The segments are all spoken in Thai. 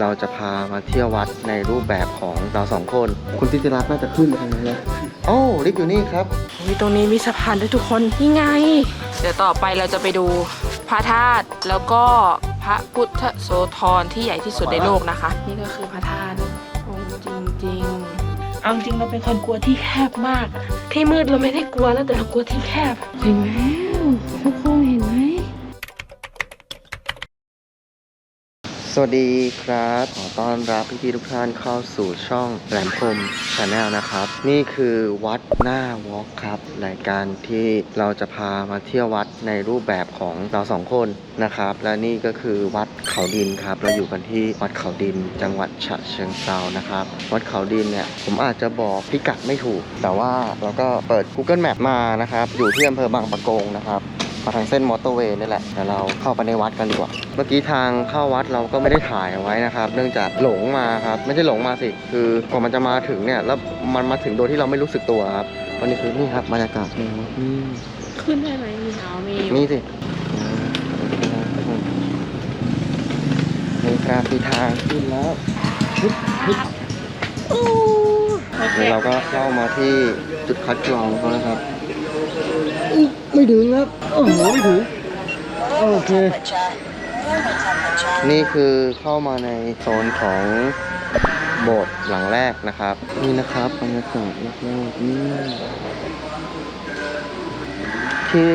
เราจะพามาเที่ยววัดในรูปแบบของเราสองคน คุณทิติรัตน์น่าจะขึ้นไปทางนั้นแล้วโอ้ลิฟต์อยู่นี่ครับอุ๊ยตรงนี้มีสะพานด้วยทุกคนนี่ไง เดี๋ยวต่อไปเราจะไปดูพระธาตุแล้วก็พระพุทธโสธรที่ใหญ่ที่สุดในโลกนะคะ นี่ก็คือพระธาตุองค์จริงๆ เอาจริงเราเป็นคนกลัวที่แคบมาก ที่มืดเราไม่ได้กลัวนะแต่เรากลัวที่แคบเห็นไหมทุกคนเห็น สวัสดีครับ ขอต้อนรับพี่ๆทุกท่านเข้าสู่ช่องแหลมคมชาแนลนะครับ นี่คือวัดหน้าวอล์กครับรายการที่เราจะพามาเที่ยววัดในรูปแบบของเราสองคนนะครับ และนี่ก็คือวัดเขาดินครับ เราอยู่กันที่วัดเขาดิน จังหวัดฉะเชิงเซานะครับ วัดเขาดินเนี่ยผมอาจจะบอกพิกัดไม่ถูก แต่ว่าเราก็เปิด Google Map มานะครับ อยู่ที่อำเภอบางปะกงนะครับ มาทางเส้นมอเตอร์เวย์นี่แหละเดี๋ยวเราเข้าไปในวัดกันดีกว่า เมื่อกี้ทางเข้าวัดเราก็ไม่ได้ถ่ายเอาไว้นะครับ เนื่องจากหลงมาครับ ไม่ใช่หลงมาสิ คือกว่ามันจะมาถึงเนี่ย แล้วมันมาถึงโดยที่เราไม่รู้สึกตัวครับวันนี้คือนี่ครับบรรยากาศนี่ครับอืมขึ้นได้ไหมมีเอามีนี่สิมีการปีทางขึ้นแล้วฮึบฮึบโอเคแล้วเราก็เข้ามาที่จุดคัดกรองเขานะครับอุ๊ยไม่ถึงครับ โอ้โหไม่ถึง โอเค นี่คือเข้ามาในโซนของโบสถ์หลังแรกนะครับ นี่นะครับบรรยากาศรอบๆนี่ ที่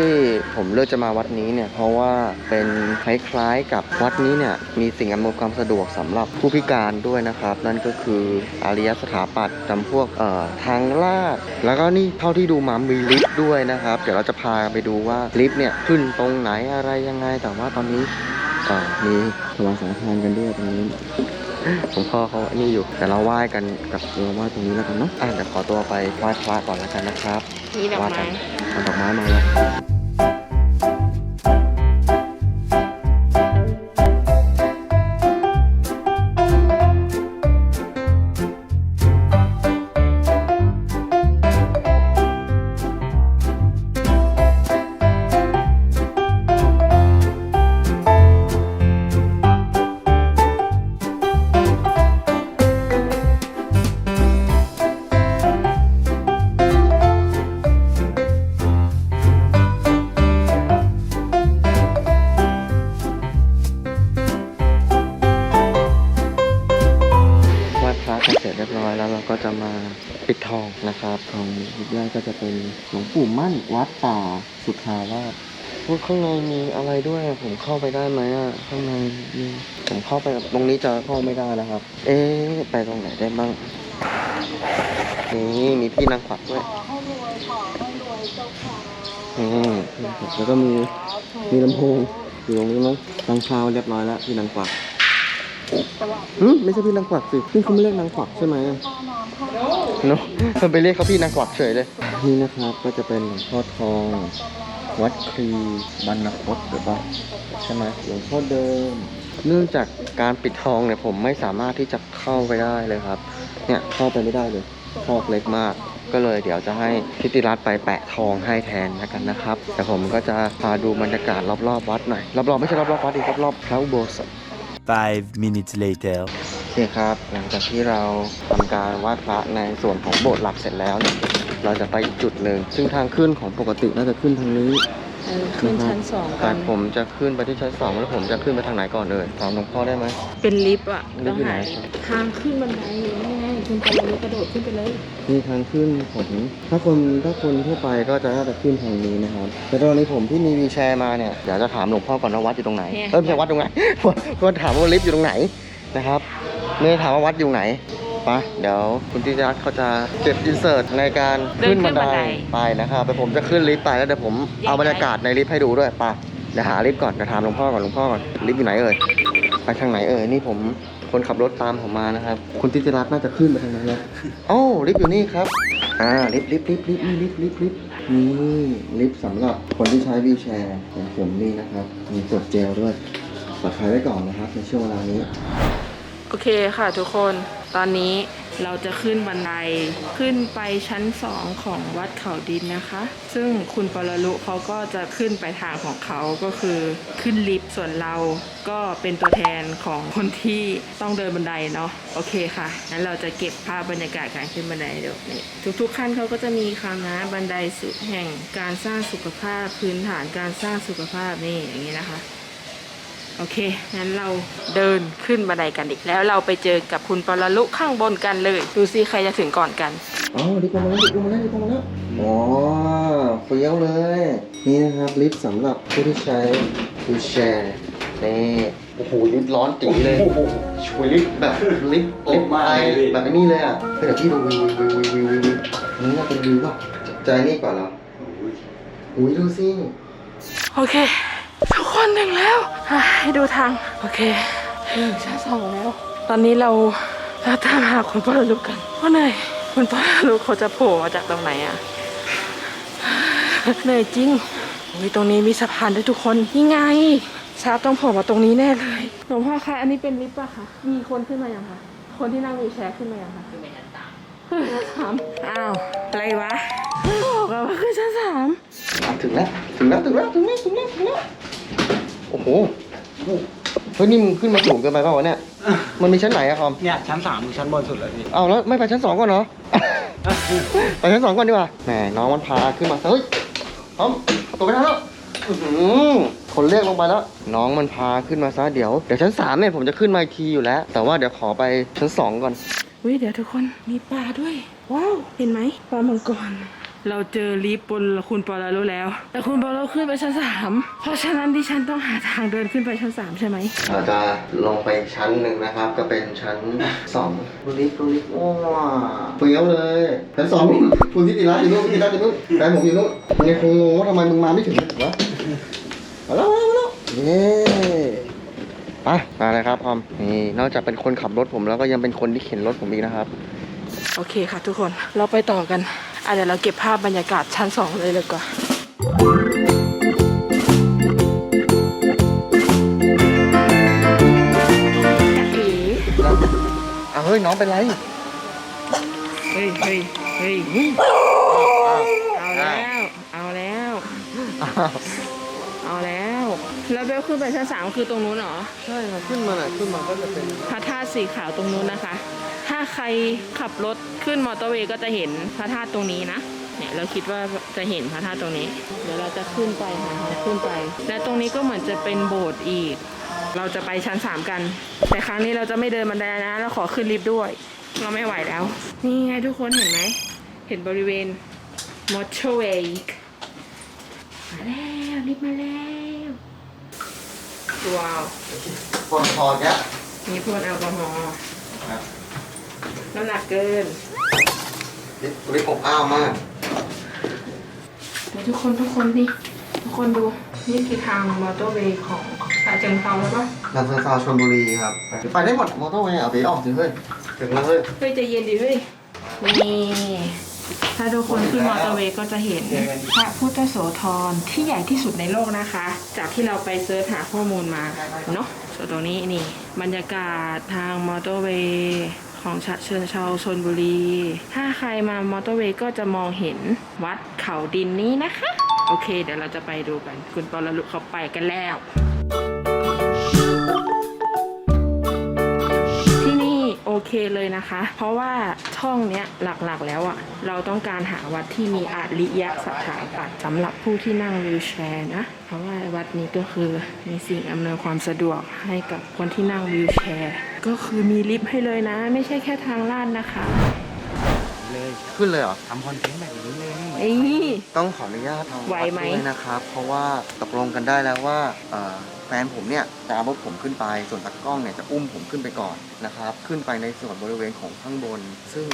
ผมเลือกจะมาวัดนี้เนี่ยเพราะว่าเป็นคล้ายๆกับวัดนี้เนี่ยมีสิ่งอำนวยความสะดวกสำหรับผู้พิการด้วยนะครับ นั่นก็คืออารยสถาปัตย์จำพวกเอ่อทางลาด แล้วก็นี่เท่าที่ดูมามีลิฟต์ด้วยนะครับ เดี๋ยวเราจะพาไปดูว่าลิฟต์เนี่ยขึ้นตรงไหนอะไรยังไงแต่ว่าตอนนี้อ่ามีถวายสังฆทานกันด้วยตรงนี้ ผมพ่อเขาอันนี้อยู่แต่เราไหว้กันกับเราไหว้ตรงนี้แล้วกันเนาะอะเดี๋ยวขอตัวไปไหว้พระก่อนแล้วกันนะครับมีดอกว่าไม้กันเอาดอกไม้มาแล้ว วัดป่าสุทธาวาสพูดข้างในมีอะไรด้วยผมเข้าไปได้ไหมอะข้างในมีผมเข้าไปตรงนี้จะเข้าไม่ได้นะครับ เอ๊ะไปตรงไหนได้บ้างนี่มีพี่นางขวักด้วยอืมแล้วก็มีมีลำโพงอยู่ตรงนี้มั้งทางเช้าเรียบร้อยแล้วพี่นางขวัก อืมไม่ใช่พี่นางขวักสิพี่เขาไม่เรียกนางขวักใช่ไหมเนาะมันไปเรียกเขาพี่นางขวักเฉยเลย นี่นะครับก็จะเป็นหลวงพ่อทอง วัดครีบรรณพตหรือเปล่าใช่ไหมหลวงพ่อเดิม เนื่องจากการปิดทองเนี่ยผมไม่สามารถที่จะเข้าไปได้เลยครับ เนี่ยเข้าไปไม่ได้เลยทอกเล็กมากก็เลยเดี๋ยวจะให้พิติรัตน์ไปแปะทองให้แทนแล้วกันนะครับ แต่ผมก็จะพาดูบรรยากาศรอบๆวัดหน่อย รอบๆไม่ใช่รอบๆวัดอีกรอบๆพระอุโบสถ Five minutes later. โอเคครับ หลังจากที่เราทำการไหว้พระในส่วนของโบสถ์หลักเสร็จแล้วเนี่ยเราจะไปอีกจุดหนึ่งซึ่งทางขึ้นของปกติน่าจะขึ้นทางนี้เออขึ้นชั้นสองแต่กันผมจะขึ้นไปที่ชั้นสองแล้วผมจะขึ้นไปทางไหนก่อนเอ่ยถามหลวงพ่อได้ไหม เป็นลิฟต์อะลิต้ฟองต์อยู่ไหน หาลิฟต์ทางขึ้นบันไดอยู่นี่ไง คุณไปเลยกระโดดขึ้นไปเลยนี่ทางขึ้นผมถ้าคนถ้าคนทั่วไปก็จะน่าจะขึ้นทางนี้นะครับแต่ตอนนี้ผมที่มีวีลแชร์มาเนี่ยเดี๋ยวจะถามหลวงพ่อก่อนว่าวัดอยู่ตรงไหนเออไม่ใช่วัดตรงไหนก็ถามว่าลิฟต์อยู่ตรงไหนนะครับไม่ได้ถามว่าวัดอยู่ไหนไปะเดี๋ยวคุณทิติรัตน์เขาจะเก็บอินเสิร์ตในการขึ้นบันไดไปนะครับไปผมจะขึ้นลิฟต์ไปแล้วเดี๋ยวผมเอาบรรยากาศในลิฟต์ให้ดูด้วยไปะเดี๋ยวหาลิฟต์ก่อนเดี๋ยวถามหลวงพ่อก่อนหลวงพ่อก่อนลิฟต์อยู่ไหนเอ่ยไปทางไหนเอ่ยนี่ผม คนขับรถตามผมมานะครับ คุณทิติรัตน์น่าจะขึ้นไปทางนั้นแล้วโอ้ลิฟต์อยู่นี่ครับ อ่าลิฟต์ลิฟต์ลิฟต์ลิฟต์นี่ลิฟต์ลิฟต์ลิฟต์นี่ลิฟต์สำหรับคนที่ใช้วีลแชร์อย่างผมนี่นะครับ มีกดเจลด้วยปลอดภัยไว้ก่อนนะครับในช่วงเวลานี้ โอเคค่ะทุกคน ตอนนี้ เราจะขึ้นบันไดขึ้นไปชั้นสองของวัดเขาดินนะคะ ซึ่งคุณปรลุเขาก็จะขึ้นไปทางของเขาก็คือขึ้นลิฟต์ส่วนเราก็เป็นตัวแทนของคนที่ต้องเดินบันไดเนาะโอเคค่ะงั้นเราจะเก็บภาพบรรยากาศการขึ้นบันไดเดี๋ยวนี่ทุกๆขั้นเขาก็จะมีคำนะบันไดสุดแห่งการสร้างสุขภาพพื้นฐานการสร้างสุขภาพนี่อย่างนี้นะคะ โอเค งั้นเราเดินขึ้นบันไดกันอีกแล้วเราไปเจอกับคุณปรลุข้างบนกันเลย ดูซิใครจะถึงก่อนกัน อ๋อลิฟต์มาแล้วลิฟต์มาแล้วลิฟต์มาแล้วอ๋อเฟี้ยวเลย นี่นะครับลิฟต์สำหรับผู้ที่ใช้วีลแชร์นี่โอ้โหลิฟต์ร้อนจีเลยช่วยลิฟต์แบบลิฟต์ลิฟต์ไอแบบนี้เลยอะเดี๋ยวพี่ดูวิววิววิววิววิวนี่น่าเป็นวิวป่ะใจนี่ก่อนเหรออุ้ยดูสิโอเค ทุกคนถึงแล้วอะให้ดูทาง โอเคถึงชั้นสองแล้ว ตอนนี้เราเราตามหาคุณปรลุกันว่าไหนคุณปรลุเขาจะโผล่มาจากตรงไหนอะเหนื่อยจริงโอ้ยตรงนี้มีสะพานด้วยทุกคนนี่ไงชาร์ปต้องโผล่มาตรงนี้แน่เลยหลวงพ่อคะอันนี้เป็นลิฟต์ป่ะคะมีคนขึ้นมายังคะคนที่นั่งวีลแชร์ขึ้นมายังคะขึ้นไปชั้นสามขึ้นชั้นสามอ้าวอะไรวะไม่บอกอะว่าขึ้นชั้นสามอะถึงแล้วถึงแล้วถึงแล้วถึงแล้วถึงแล้วถึงแล้ว โอ้โหเฮ้ยนี่มึงขึ้นมาสูงเกินไปเปล่าวะเนี่ย มันมีชั้นไหนอะคอม เนี่ยชั้นสามคือชั้นบนสุดเลยพี่ เอาแล้วไม่ไปชั้นสองก่อนเหรอไปชั้นสองก่อนดีกว่าแหมน้องมันพาขึ้นมาเฮ้ยพร้อมตัวไปทางแล้วอื้อหือคนเรียกลงไปแล้ว น้องมันพาขึ้นมาซะเดี๋ยวเดี๋ยวชั้นสามเนี่ยผมจะขึ้นมาอีกทีอยู่แล้ว แต่ว่าเดี๋ยวขอไปชั้นสองก่อนวิเดี๋ยวทุกคนมีปลาด้วย ว้าว เห็นไหมปลามังกร เราเจอลิฟต์บนคุณปอลารุแล้ว แต่คุณปอลารุขึ้นไปชั้นสามเพราะฉะนั้นดิฉันต้องหาทางเดินขึ้นไปชั้นสามใช่ไหมเราจะลงไปชั้นหนึ่งนะครับ ก็เป็นชั้นสองดูลิฟต์ดูลิฟต์ว้าเปรี้ยวเลยชั้นสองคุณทิติรัตน์อยู่นู่นทิติรัตน์อยู่นู่นแฟนผมอยู่นู่นมึงยังคงงงว่าทำไมมึงมาไม่ถึงวะมาแล้วมาแล้วเย้ไปมาเลยครับพร้อมนี่นอกจากเป็นคนขับรถผมแล้วก็ยังเป็นคนที่เข็นรถผมอีกนะครับ โอเคค่ะทุกคนเราไปต่อกัน อะเดี๋ยวเราเก็บภาพบรรยากาศชั้นสองเลยเลยกว่าจ๊ะเอ๋อ้าวเฮ้ยน้องเป็นไร เฮ้ยเฮ้ยเฮ้ยเอาแล้ว เอาแล้วอ้าวเอาแล้ว แล้วเบลขึ้นไปชั้นสามคือตรงนู้นเหรอ ใช่ครับขึ้นมาหน่อยขึ้นมาก็จะเป็นพระธาตุสีขาวตรงนู้นนะคะ ถ้าใครขับรถขึ้นมอเตอร์เวย์ก็จะเห็นพระธาตุตรงนี้นะ เนี่ยเราคิดว่าจะเห็นพระธาตุตรงนี้ เดี๋ยวเราจะขึ้นไปค่ะเราขึ้นไป และตรงนี้ก็เหมือนจะเป็นโบสถ์อีก เราจะไปชั้นสามกัน แต่ครั้งนี้เราจะไม่เดินบันไดนะ เราขอขึ้นลิฟต์ด้วย เราไม่ไหวแล้ว นี่ไงทุกคนเห็นไหม เห็นบริเวณมอเตอร์เวย์มาแล้วลิฟต์มาแล้วว้าวคนคอแกะมีพ่นแอลกอฮอล์ครับ น้ำหนักเกินลิฟต์ลิฟต์อบอ้าวมากเดี๋ยวทุกคนทุกคนดิทุกคนดู นี่คือทางมอเตอร์เวย์ของฉะเชิงเทราแล้วปะลำเซนซาวชลบุรีครับ ไปได้หมดมอเตอร์เวย์เอาไปออกถึงเฮ้ยถึงแล้วเฮ้ยเฮ้ยใจเย็นดิเฮ้ยนี่ถ้าทุกคนขึ้นมอเตอร์เวย์ก็จะเห็นพระพุทธโสธรที่ใหญ่ที่สุดในโลกนะคะ จากที่เราไปเซิร์ชหาข้อมูลมาเนาะส่วนตรงนี้นี่บรรยากาศทางมอเตอร์เวย์ ของฉะเชิงเทราชนบุรี ถ้าใครมามอเตอร์เวย์ก็จะมองเห็นวัดเขาดินนี้นะคะ โอเค เดี๋ยวเราจะไปดูกัน คุณปอลลุเขาไปกันแล้วที่นี่โอเคเลยนะคะ เพราะว่าช่องเนี้ยหลักๆแล้วอะ่ะ เราต้องการหาวัดที่มีอาริยสถาปัตย์สำหรับผู้ที่นั่งวีลแชร์นะ เพราะว่าวัดนี้ก็คือมีสิ่งอำนวยความสะดวกให้กับคนที่นั่งวีลแชร์ ก็คือมีลิฟต์ให้เลยนะ ไม่ใช่แค่ทางลาดนะคะเลยขึ้นเลยเหรอทำคอนเทนต์แบบนี้เลยไอ้นี่ ต้องขออนุญาตทางไหววัดไหม ด้วยนะครับ เพราะว่าตกลงกันได้แล้วว่าเอ่อแฟนผมเนี่ยจะเอารถผมขึ้นไป ส่วนตากล้องเนี่ยจะอุ้มผมขึ้นไปก่อนนะครับ ขึ้นไปในส่วนบริเวณของข้างบน ซึ่ง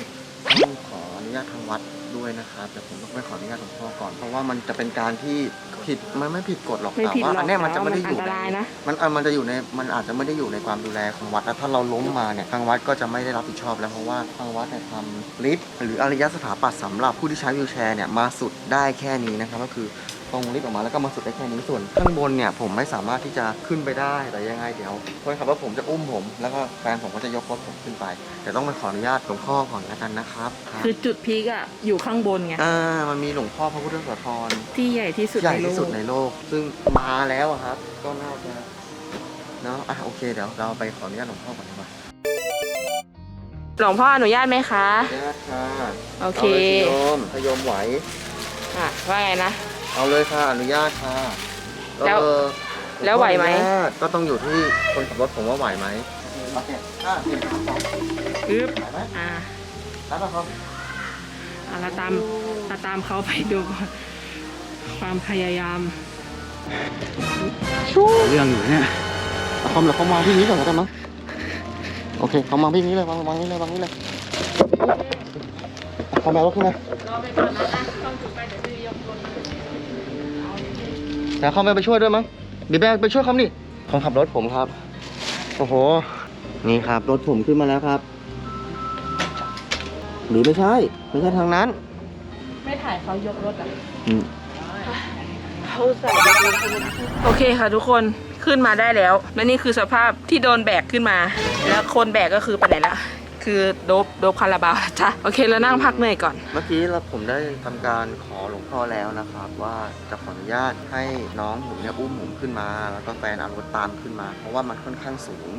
ต้องขออนุญาตทางวัด ด้วยนะครับแต่ผมต้องไปขออนุญาตหลวงพ่อก่อน เพราะว่ามันจะเป็นการที่ผิดมันไม่ผิดกฎหรอกไม่แต่ผิดหรว่าอกอันเนี้ยมันจะไม่ได้อยู่แต่ว่ามันอันตในรายนะ มันอะมันจะอยู่ในมันอาจจะไม่ได้อยู่ในความดูแลของวัดแล้วถ้าเราล้มมาเนี่ยทางวัดก็จะไม่ได้รับผิดชอบแล้วเพราะว่าทางวัดเนี่ยทำลิฟต์หรืออารยสถาปัตย์สำหรับผู้ที่ใช้วีลแชร์เนี่ยมาสุดได้แค่นี้นะครับก็คือ ตรงลิฟต์ออกมาแล้วก็มาสุดได้แค่นี้ส่วนข้างบนเนี่ยผมไม่สามารถที่จะขึ้นไปได้แต่ยังไงเดี๋ยวคนขับรถผมจะอุ้มผม แล้วก็แฟนผมก็จะยกรถผมขึ้นไปเดี๋ยวต้องไปขออนุญาตหลวงพ่อก่อนแล้วกันนะครับครับคือจุดพีกอะอยู่ข้างบนไงอ่ามันมีหลวงพ่อพระพุทธโสธรที่ใหญ่ที่สุดใหญ่ในโลที่สุดกในโลก ซึ่งมาแล้วอะครับ ก็น่าจะเนาะอะโอเคเดี๋ยวเราไปขออนุญาตหลวงพ่อก่อนดีกว่าหลวงพ่ออนุญาตไหมคะ ญาติค่ะโอเคาลยสิโยมถ้าโยมไหว อะว่าไงนะ เอาเลยค่ะอนุญาตค่ะแล้วเออแล้วไหวไหมอนุญาตก็ต้องอยู่ที่คนขับรถผมว่าไหวไหมโอเคห้าสี่สามสองอึ๊บไหวไหมอะรับป่ะครับอะเราตามเราตามเขาไปดูก่อนความพยายามเรื่องอยู่เนี่ยเอาคอมเหรอเขาวางที่นี้ก่อนก็ได้มั้งโอเคเขาวางที่นี้เลยวางวางนี้เลยวางนี้เลยเอาคอมแมวรถขึ้นมา รอไปก่อนนะอะต้องจุดไปเดี๋ยวจะยกรถ เดี๋ยวเขาไม่ไปช่วยด้วยมั้งบีแบงไปช่วยเขาดิคนขับรถผมครับ โอ้โห นี่ครับ รถผมขึ้นมาแล้วครับ หรือไม่ใช่ ไม่ใช่ทางนั้น ไม่ถ่ายเขายกรถอะอืมเขาใส่ยกรถโอเคค่ะทุกคนขึ้นมาได้แล้ว และนี่คือสภาพที่โดนแบกขึ้นมา แล้วคนแบกก็คือไปไหนละ คือโดบโดบคาราบาวจ้ะโอเคแล้วนั่งพักเหนื่อยก่อน เมื่อกี้เราผมได้ทำการขอหลวงพ่อแล้วนะครับ ว่าจะขออนุญาตให้น้องผมเนี่ยอุ้มผมขึ้นมา แล้วก็แฟนเอารถตามขึ้นมา เพราะว่ามันค่อนข้างสูง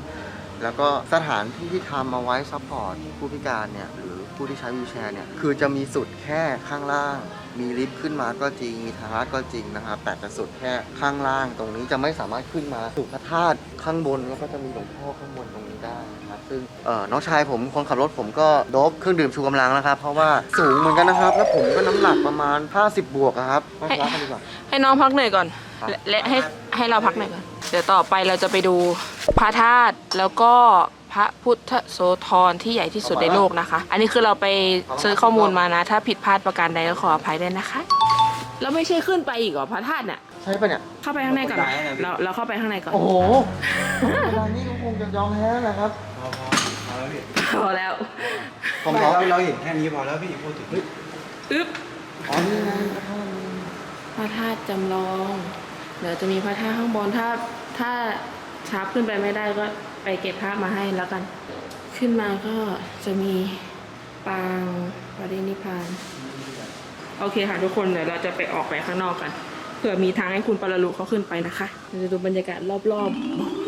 แล้วก็สถานที่ที่ทำเอาไว้ซัพพอร์ตผู้พิการเนี่ยหรือผู้ที่ใช้วีลแชร์เนี่ยคือจะมีสุดแค่ข้างล่าง มีลิฟต์ขึ้นมาก็จริง มีทางลาดก็จริงนะครับ แต่จะสุดแค่ข้างล่างตรงนี้จะไม่สามารถขึ้นมาสู่พระธาตุข้างบนแล้วก็จะมีหลวงพ่อข้างบนตรงนี้ได้นะครับ ซึ่งเอ่อน้องชายผมคนขับรถผมก็โดบเครื่องดื่มชูกำลังนะครับ เพราะว่าสูงเหมือนกันนะครับ แล้วผมก็น้ำหนักประมาณ 50 บวกอะครับต้องรักกันดีกว่า ให้น้องพักเหนื่อยก่อน ครับ และและให้ให้เราพักเหนื่อยก่อน เดี๋ยวต่อไปเราจะไปดูพระธาตุแล้วก็ พระพุทธโสธรที่ใหญ่ที่สุดในโลกนะคะ อันนี้คือเราไปซื้อข้อมูลมานะ ถ้าผิดพลาดประการใดก็ขออภัยด้วยนะคะ แล้วไม่ใช่ขึ้นไปอีกเหรอพระธาตุเนี่ยใช่ปะเนี่ย เข้าไปข้างในก่อน เราเราเข้าไปข้างในก่อน โอ้โหเวลานี้ก็คงจะยอมแพ้แหละครับพอพอพอแล้วพี่พอแล้ว ผมไม่ขอเราเราเห็นแค่นี้พอแล้วพี่พูดถึงเฮ้ยอึ๊บอ๋อนี่ไงพระธาตุจำลอง เดี๋ยวจะมีพระธาตุข้างบนถ้าถ้าชาร์ปขึ้นไปไม่ได้ก็ ไปเก็บภาพมาให้แล้วกัน ขึ้นมาก็จะมีปางปรินิพพาน โอเคค่ะทุกคนเดี๋ยวเราจะไปออกไปข้างนอกกัน เผื่อมีทางให้คุณปรลุเขาขึ้นไปนะคะเราจะดูบรรยากาศรอบๆ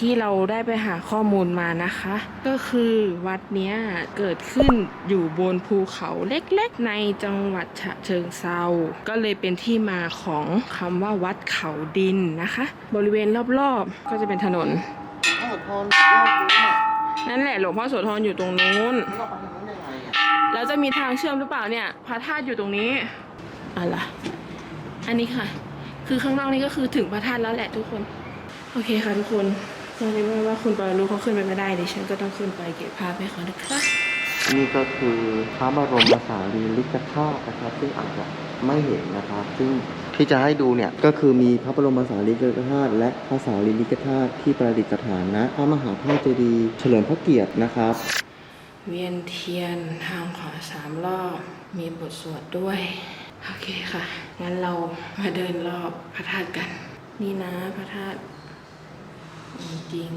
ที่เราได้ไปหาข้อมูลมานะคะ ก็คือวัดเนี้ยเกิดขึ้นอยู่บนภูเขาเล็กๆในจังหวัดฉะเชิงเซา ก็เลยเป็นที่มาของคำว่าวัดเขาดินนะคะ บริเวณรอบๆ ก็จะเป็นถนนถ้าพรรอบรู้เนี่ยนั่นแหละหลวงพ่อโสธรอยู่ตรงนู้นเราไปทางนู้น แล้วจะมีทางเชื่อมหรือเปล่าเนี่ยพระธาตุอยู่ตรงนี้อะไรอันนี้ค่ะ คือข้างนอกนี่ก็คือถึงพระธาตุแล้วแหละทุกคน โอเคค่ะทุกคน ตอนนี้ไม่ว่าคุณปารุเขาขึ้นไปไม่ได้ดิฉันก็ต้องขึ้นไปเก็บภาพให้เขานะคะนี่ก็คือพระบรมสารีริกธาตุนะครับ ซึ่งอาจจะไม่เห็นนะครับ ซึ่งที่จะให้ดูเนี่ยก็คือมีพระบรมสารีริกธาตุและพระสารีริกธาตุที่ประดิษฐานณพระมหาธาตุเจดีย์เฉลิมพระเกียรตินะครับ เวียนเทียนทางขวาสามรอบมีบทสวดด้วย โอเคค่ะ งั้นเรามาเดินรอบพระธาตุกัน นี่นะพระธาตุ จริง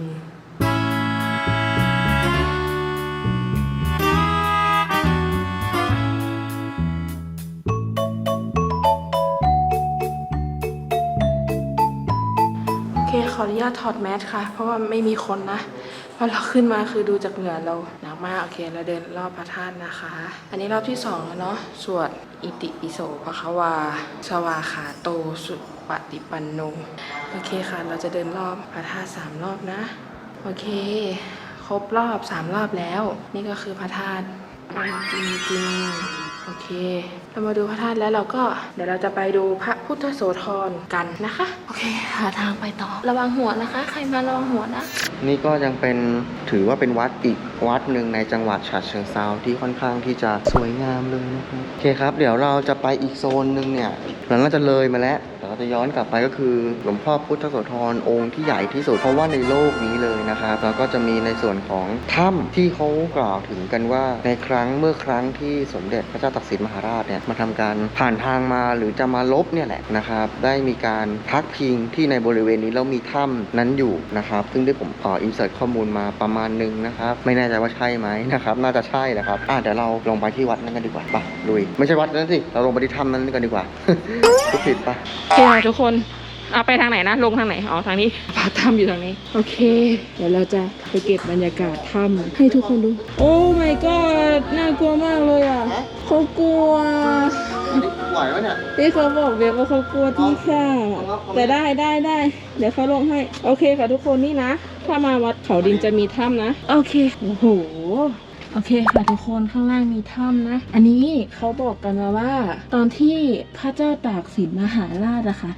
โอเคขออนุญาตถอดแมสค่ะ เพราะว่าไม่มีคนนะ พราะเราขึ้นมาคือดูจากเหงื่อเราหนักมากโอเคเราเดินรอบพระธาตุนะคะ อันนี้รอบที่สองแล้วเนาะสวดอิติปิโสภควา สวาขาโตสุปฏิปันโนโอเคค่ะ เราจะเดินรอบพระธาตุสามรอบนะ โอเค ครบรอบสามรอบแล้ว นี่ก็คือพระธาตุจริงจริง โอเค เรามาดูพระธาตุแล้วเราก็เดี๋ยวเราจะไปดูพระพุทธโสธรกันนะคะ โอเคหาทางไปต่อ ระวังหัวนะคะ ใครมาระวังหัวนะ นี่ก็ยังเป็นถือว่าเป็นวัดอีกวัดหนึ่งในจังหวัดฉะเชิงเซาที่ค่อนข้างที่จะสวยงามเลยนะครับโอเคครับ เดี๋ยวเราจะไปอีกโซนหนึ่งเนี่ยเราน่าจะเลยมาแล้วแต่เรา จะย้อนกลับไปก็คือหลวงพ่อพุทธโสธรองค์ที่ใหญ่ที่สุดเพราะว่าในโลกนี้เลยนะครับแล้วก็จะมีในส่วนของถ้ำที่เขากล่าวถึงกันว่าในครั้งเมื่อครั้งที่สมเด็จพระเจ้าตากสินมหาราชเนี่ยมาทำการผ่านทางมาหรือจะมาลบเนี่ยแหละนะครับ ได้มีการพักพิงที่ในบริเวณนี้แล้วมีถ้ำนั้นอยู่นะครับ ซึ่งได้ผมอ่ออินเสิร์ตข้อมูลมาประมาณหนึงนะครับ ไม่แน่ใจว่าใช่ไหมนะครับ น่าจะใช่นะครับอะเดี๋ยวเราลงไปที่วัดนั้นกันดีกว่าไปลุยไม่ใช่วัดนั้นสิเราลงไปที่ถ้ำนั้นกันดีกว่าผิดปะคค่ะทุกคน เอาไปทางไหนนะ ลงทางไหน อ๋อ ทางนี้ปากถ้ำอยู่ทางนี้ โอเค เดี๋ยวเราจะไปเก็บบรรยากาศถ้ำให้ทุกคนดู โอ้ my god น่ากลัวมากเลยอะเขากลัวไหวไหมเนี่ยพี่เขาบอกเบลว่าเขากลัวที่แคบแต่ได้ได้ได้ เดี๋ยวเขาลงให้ โอเคค่ะทุกคนนี่นะ ถ้ามาวัดเขาดินจะมีถ้ำนะ โอเค โอ้โห โอเคค่ะทุกคนข้างล่างมีถ้ำนะ อันนี้เขาบอกกันมาว่า ตอนที่พระเจ้าตากสินมหาราชอะค่ะ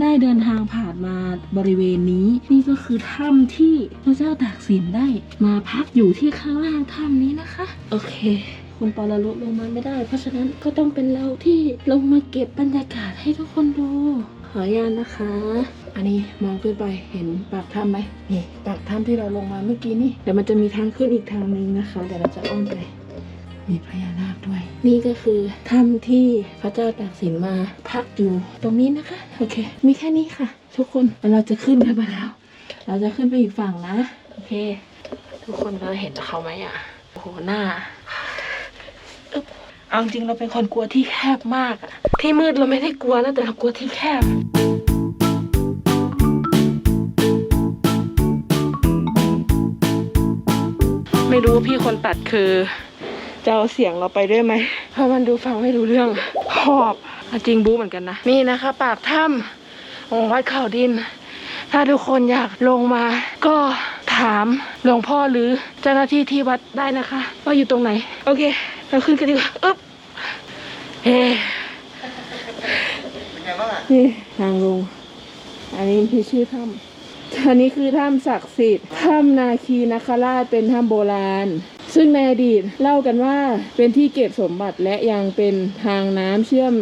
ได้เดินทางผ่านมาบริเวณนี้ นี่ก็คือถ้ำที่พระเจ้าตากสินได้ มาพักอยู่ที่ข้างล่างถ้ำนี้นะคะ โอเค คุณปอลรุลงมาไม่ได้ เพราะฉะนั้นก็ต้องเป็นเราที่ลงมาเก็บบรรยากาศให้ทุกคนดู ขออนุญาตนะคะ อันนี้มองขึ้นไปเห็นปากถ้ำไหมนี่ปากถ้ำที่เราลงมาเมื่อกี้นี่เดี๋ยวมันจะมีทางขึ้นอีกทางหนึงนะคะเดี๋ยวเราจะอ้อมไปมีพญานาคด้วย นี่ก็คือถ้ำที่พระเจ้าตากสินมาพักอยู่ตรงนี้นะคะ โอเค มีแค่นี้ค่ะ ทุกคนแล้วเราจะขึ้นกันมาแล้ว เราจะขึ้นไปอีกฝั่งนะ โอเค ทุกคนเราเห็นเขาไหมอะโอ้โหหน้าอึ๊บ เอาจริงเราเป็นคนกลัวที่แคบมากอะที่มืดเราไม่ได้กลัวนะแต่เรากลัวที่แคบ ไม่รู้ว่าพี่คนตัดคือจะเอาเสียงเราไปด้วยไหมเพราะมันดูฟังไม่รู้เรื่องหอบอะจริงบู๊เหมือนกันนะ นี่นะคะ ปากถ้ำของวัดเขาดิน ถ้าทุกคนอยากลงมา ก็ถามหลวงพ่อหรือเจ้าหน้าที่ที่วัดได้นะคะ ว่าอยู่ตรงไหน โอเค เราขึ้นกันดีกว่าอึ๊บเฮ้เป็นไงบ้างอะนี่ทางลง อันนี้คือชื่อถ้ำอันนี้คือถ้ำศักดิ์สิทธิ์ถ้ำนาคีนาคราชเป็นถ้ำโบราณ ซึ่งในอดีตเล่ากันว่าเป็นที่เก็บสมบัติและยังเป็นทางน้ำเชื่อม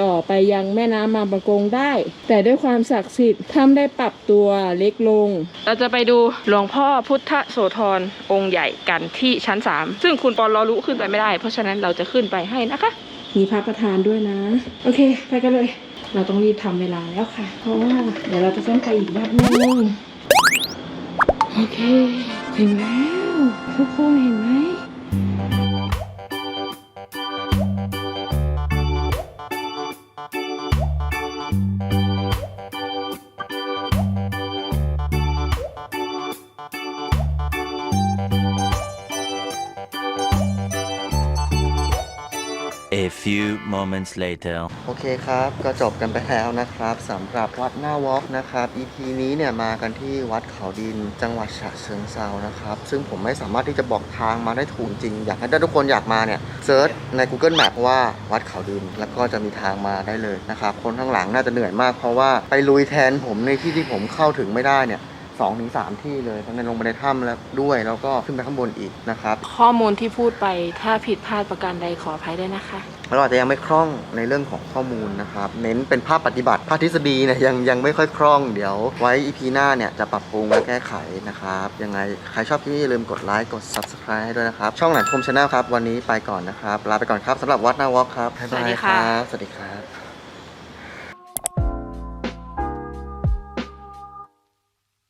ต่อไปยังแม่น้ำบางประกงได้ แต่ด้วยความศักดิ์สิทธิ์ถ้ำได้ปรับตัวเล็กลง เราจะไปดูหลวงพ่อพุทธโสธรองค์ใหญ่กันที่ชั้น 3 ซึ่งคุณปอนรอรู้ขึ้นไปไม่ได้ เพราะฉะนั้นเราจะขึ้นไปให้นะคะ มีพระประธานด้วยนะ โอเค ไปกันเลย เราต้องรีบทำเวลาแล้วค่ะ เพราะว่าเดี๋ยวเราจะต้องไปอีกวัดหนึงโอเค ถึงแล้วทุกคนเห็นไหม A few moments later. โอเคครับ ก็จบกันไปแล้วนะครับสำหรับวัดหน้าวอล์กนะครับ EP นี้เนี่ยมากันที่วัดเขาดินจังหวัดฉะเชิงเซานะครับ ซึ่งผมไม่สามารถที่จะบอกทางมาได้ถูกจริง อยากให้ทุกคนอยากมาเนี่ยเซิร์ชใน Google Map ว่าวัดเขาดิน แล้วก็จะมีทางมาได้เลยนะครับ คนข้างหลังน่าจะเหนื่อยมากเพราะว่าไปลุยแทนผมในที่ที่ผมเข้าถึงไม่ได้เนี่ย สองถึงสามที่เลยทั้งในลงไปในถ้ำแล้วด้วย แล้วก็ขึ้นไปข้างบนอีกนะครับ ข้อมูลที่พูดไปถ้าผิดพลาดประการใดขออภัยด้วยนะคะ เราอาจจะยังไม่คล่องในเรื่องของข้อมูลนะครับ เน้นเป็นภาพปฏิบัติ ภาคทฤษฎีเนี่ยยังยังไม่ค่อยคล่อง เดี๋ยวไว้ EP หน้าเนี่ยจะปรับปรุงและแก้ไขนะครับ ยังไงใครชอบที่นี่อย่าลืมกดไลค์ กด Subscribe ให้ด้วยนะครับ ช่องแหลมคมชาแนลครับ วันนี้ไปก่อนนะครับ ลาไปก่อนครับสำหรับวัดหน้าวอล์กครับบ๊ายบายสวัสดีคค่ะรับ สวัสดีครับ